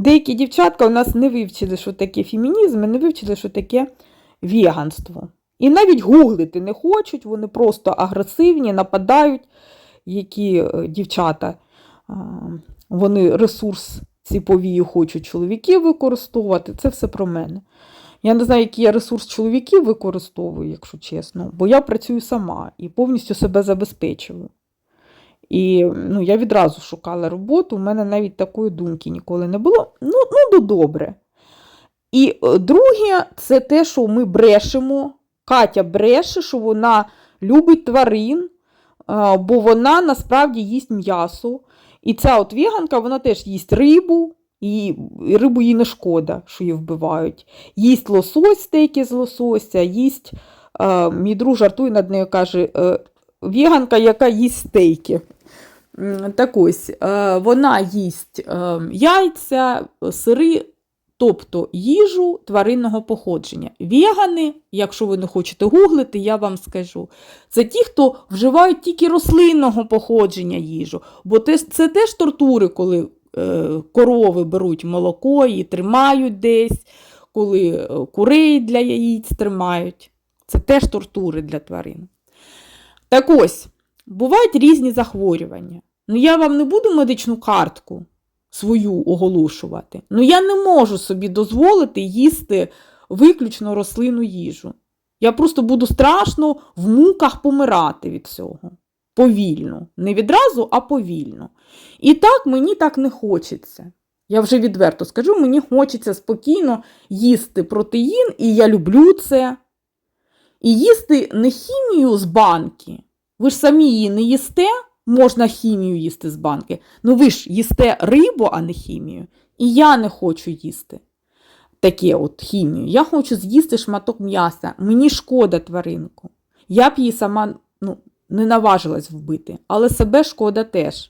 Деякі дівчатка у нас не вивчили, що таке фемінізм, і не вивчили, що таке веганство. І навіть гуглити не хочуть, вони просто агресивні, нападають, які е, дівчата, вони ресурс ці повії хочуть чоловіків використовувати. Це все про мене. Я не знаю, який я ресурс чоловіків використовую, якщо чесно, бо я працюю сама і повністю себе забезпечую. І ну, я відразу шукала роботу, у мене навіть такої думки ніколи не було. Ну, ну, ну добре. І е, друге, це те, що ми брешемо. Катя бреше, що вона любить тварин, бо вона насправді їсть м'ясо. І ця от веганка, вона теж їсть рибу, і рибу їй не шкода, що її вбивають. Їсть лосось, стейки з лосося, їсть, мій друг жартує над нею, каже, е, веганка, яка їсть стейки. Так ось, е, вона їсть е, яйця, сири, тобто їжу тваринного походження. Вегани, якщо ви не хочете гуглити, я вам скажу, це ті, хто вживають тільки рослинного походження їжу. Бо це теж тортури, коли е, корови беруть молоко і тримають десь, коли курей для яїць тримають. Це теж тортури для тварин. Так ось, бувають різні захворювання. Ну, я вам не буду медичну картку свою оголошувати. Ну, я не можу собі дозволити їсти виключно рослинну їжу. Я просто буду страшно в муках помирати від цього. Повільно. Не відразу, а повільно. І так мені так не хочеться. Я вже відверто скажу, мені хочеться спокійно їсти протеїн, і я люблю це. І їсти не хімію з банки. Ви ж самі її не їсте, можна хімію їсти з банки. Ну ви ж їсте рибу, а не хімію. І я не хочу їсти таке от хімію. Я хочу з'їсти шматок м'яса. Мені шкода тваринку. Я б її сама ну, не наважилась вбити, але себе шкода теж.